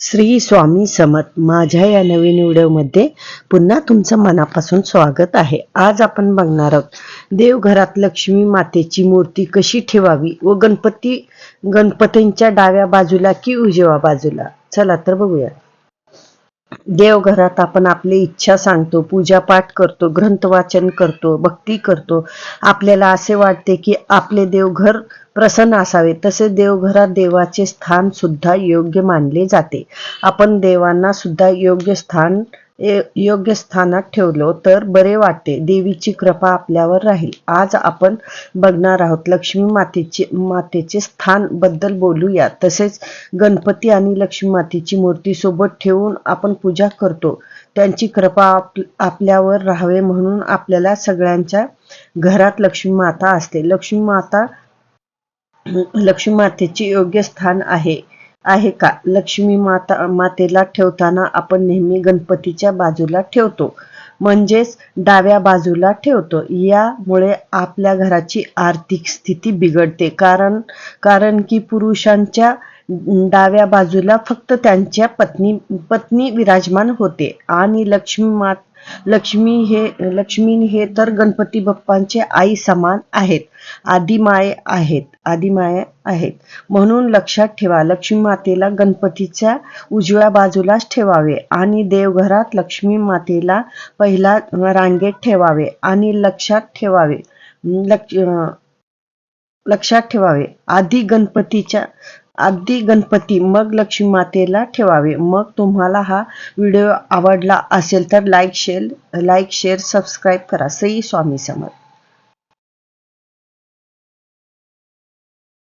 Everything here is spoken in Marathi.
श्री स्वामी समत माझ्या या नवीन व्हिडिओमध्ये पुन्हा तुमचं मनापासून स्वागत आहे. आज आपण बघणार आहोत देवघरात लक्ष्मी मातेची मूर्ती कशी ठेवावी व गणपती गणपतींच्या डाव्या बाजूला की उजव्या बाजूला? चला तर बघूया देवघरात आपण आपली इच्छा सांगतो पूजापाठ करतो ग्रंथ वाचन करतो भक्ती करतो. आपल्याला असे वाटते की आपले देवघर प्रसन्न असावे तसे देवघरात देवाचे स्थान सुद्धा योग्य मानले जाते. आपण देवांना सुद्धा योग्य स्थान योग्य स्थानात ठेवलो तर बरे वाटते. देवीची कृपा आपल्यावर राहील. आज आपण बघणार आहोत लक्ष्मी मातेचे मातेचे स्थानबद्दल बोलूया. तसेच गणपती आणि लक्ष्मी मातेची मूर्ती सोबत ठेवून आपण पूजा करतो. त्यांची कृपा आप- आपल्यावर राहावे म्हणून आपल्याला सगळ्यांच्या घरात लक्ष्मी माता असते. लक्ष्मी माता लक्ष्मी मातेचे योग्य स्थान आहे. आहे का? लक्ष्मी माता मातेला ठेवताना आपण नेहमी गणपतीच्या बाजूला ठेवतो. म्हणजेच डाव्या बाजूला ठेवतो. यामुळे आपल्या घराची आर्थिक स्थिती बिघडते. कारण कारण की पुरुषांच्या डाव्या बाजूला फक्त त्यांच्या पत्नी पत्नी विराजमान होते. आणि लक्ष्मी मात लक्ष्मी हे लक्ष्मी हे तर गणपती बाप्पांचे आई समान आहेत. आदिमाय आहेत आदिमाय आहेत. म्हणून लक्षात ठेवा लक्ष्मी मातेला गणपतीच्या उजव्या बाजूलाच ठेवावे आणि देवघरात लक्ष्मी मातेला पहिला रांगेत ठेवावे आणि लक्षात ठेवावे लक्ष लक्षात ठेवावे. आधी गणपतीच्या आधी गणपती मग लक्ष्मी मातेला ठेवावे. मग तुम्हाला हा व्हिडिओ आवडला असेल तर like share like share subscribe करा. सई स्वामी समर्थ.